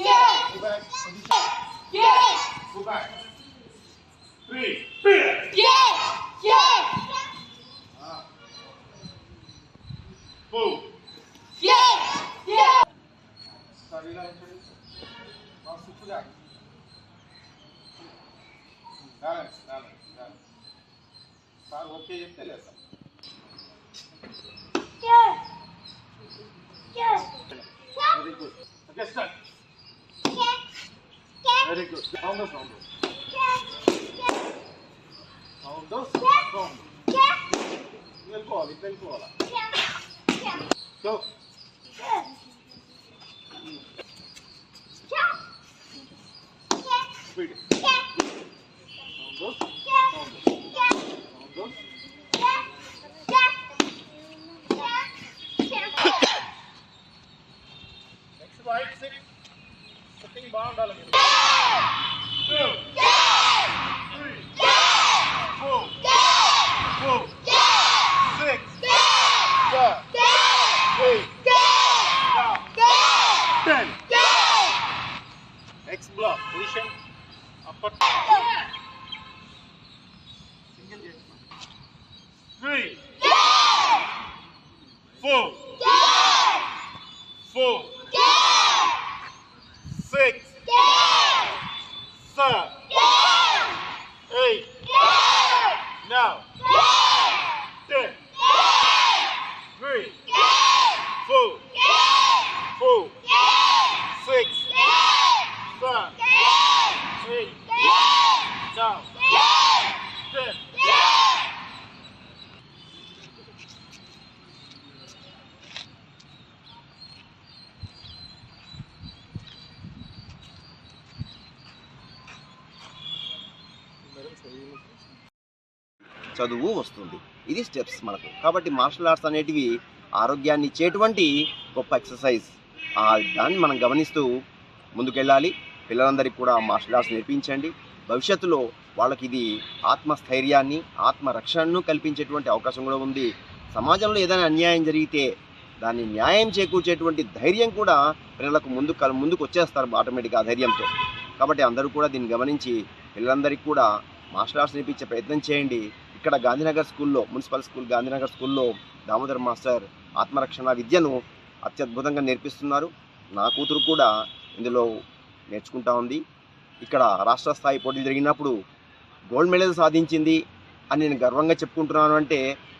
Go back. Position. Go back. Three. Ah. Move. Sir ఇలా ఉంచండి బాగా సుప్పుగా balance balance balance sir okay చెప్తే లేదు sir very good Very good. Almost, almost. Almost, almost. Nel cuore, nel cuore. Go. Speed. Next right, sitting bound all of. Next block, position upper. Single. Three. Four. Four. Six. Seven. Eight. Ten. చదువు వస్తుంది. ఇది steps మనకు. కాబట్టి martial arts అనేటివి ఆరోగ్యాన్ని ఇచ్చేటువంటి గొప్ప exercise దాన్ని మనం గమనిస్తూ ముందుకెళ్ళాలి. పిల్లలందరికీ కూడా మార్షల్ ఆర్ట్స్ నేర్పించండి. భవిష్యత్తులో వాళ్ళకి ఇది ఆత్మస్థైర్యాన్ని ఆత్మరక్షణను కల్పించేటువంటి అవకాశం కూడా ఉంది. సమాజంలో ఏదైనా అన్యాయం జరిగితే దాన్ని న్యాయం చేకూర్చేటువంటి ధైర్యం కూడా పిల్లలకు ముందు ముందుకు వచ్చేస్తారు ఆటోమేటిక్గా ఆ ధైర్యంతో. కాబట్టి అందరూ కూడా దీన్ని గమనించి పిల్లలందరికీ కూడా మార్షల్ ఆర్ట్స్ నేర్పించే ప్రయత్నం చేయండి. ఇక్కడ గాంధీనగర్ స్కూల్లో మున్సిపల్ స్కూల్ గాంధీనగర్ స్కూల్లో దామోదర్ మాస్టర్ ఆత్మరక్షణ విద్యను అత్యద్భుతంగా నేర్పిస్తున్నారు. నా కూతురు కూడా ఇందులో నేర్చుకుంటా ఉంది. ఇక్కడ రాష్ట్ర స్థాయి పోటీలు జరిగినప్పుడు గోల్డ్ మెడల్ సాధించింది అని నేను గర్వంగా చెప్పుకుంటున్నాను అంటే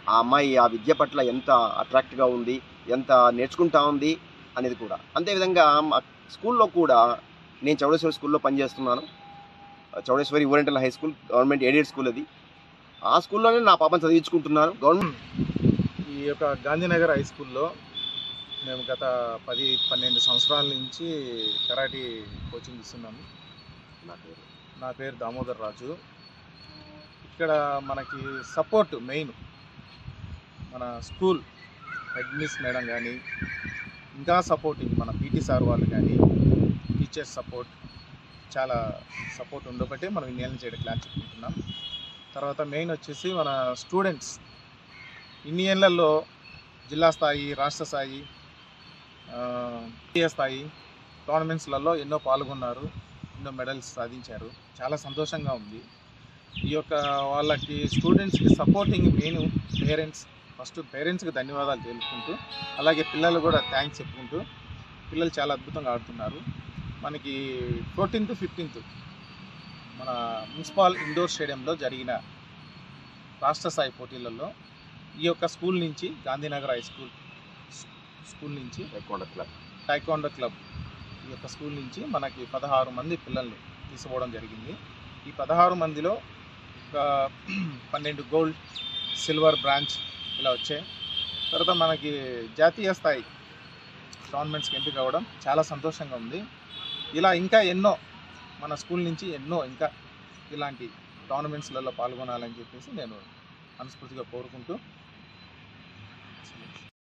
ఆ అమ్మాయి ఆ విద్య పట్ల ఎంత అట్రాక్ట్గా ఉంది ఎంత నేర్చుకుంటా ఉంది అనేది కూడా. అంతేవిధంగా మా స్కూల్లో కూడా నేను చౌడేశ్వరి స్కూల్లో పనిచేస్తున్నాను. Chowdeshwari oriental high school government aided school అది. ఆ స్కూల్లోనే నా పాపను చదివించుకుంటున్నాను గవర్నమెంట్ ఈ యొక్క గాంధీనగర్ హై స్కూల్లో మేము గత పది పన్నెండు సంవత్సరాల నుంచి కరాటీ కోచింగ్ ఇస్తున్నాము. నా పేరు? దామోదర్ రాజు. ఇక్కడ మనకి సపోర్ట్ మెయిన్ మన స్కూల్ హెడ్ మిస్ మేడం కానీ ఇంకా సపోర్టింగ్ మన పీటీ సార్ వాళ్ళు కానీ టీచర్స్ సపోర్ట్ చాలా సపోర్ట్ ఉండబట్టి మనం ఇన్నేళ్ళ చేయడం క్లాస్ చెప్పుకుంటున్నాం తర్వాత మెయిన్ వచ్చేసి మన స్టూడెంట్స్ ఇన్ని జిల్లా స్థాయి రాష్ట్ర స్థాయి స్థాయి టోర్నమెంట్స్లలో ఎన్నో పాల్గొన్నారు ఎన్నో మెడల్స్ సాధించారు. చాలా సంతోషంగా ఉంది. ఈ యొక్క వాళ్ళకి స్టూడెంట్స్కి సపోర్టింగ్ మెయిన్ పేరెంట్స్ ఫస్ట్ పేరెంట్స్కి ధన్యవాదాలు తెలుపుకుంటూ అలాగే పిల్లలు కూడా థ్యాంక్స్ చెప్పుకుంటూ పిల్లలు చాలా అద్భుతంగా ఆడుతున్నారు. మనకి ఫోర్టీన్త్ ఫిఫ్టీన్త్ మన మున్సిపల్ ఇండోర్ స్టేడియంలో జరిగిన రాష్ట్ర స్థాయి పోటీలలో ఈ యొక్క స్కూల్ నుంచి గాంధీనగర్ హై స్కూల్ స్కూల్ నుంచి క్లబ్ టైకాండో క్లబ్ ఈ యొక్క స్కూల్ నుంచి మనకి పదహారు మంది పిల్లల్ని తీసుకోవడం జరిగింది. ఈ పదహారు మందిలో ఒక పన్నెండు గోల్డ్ సిల్వర్ బ్రాంచ్ ఇలా వచ్చాయి. తర్వాత మనకి జాతీయ స్థాయి టోర్నమెంట్స్కి ఎంపిక అవ్వడం చాలా సంతోషంగా ఉంది. ఇలా ఇంకా ఎన్నో మన స్కూల్ నుంచి ఎన్నో ఇంకా ఇలాంటి టోర్నమెంట్స్లలో పాల్గొనాలని చెప్పేసి నేను మనస్ఫూర్తిగా కోరుకుంటూ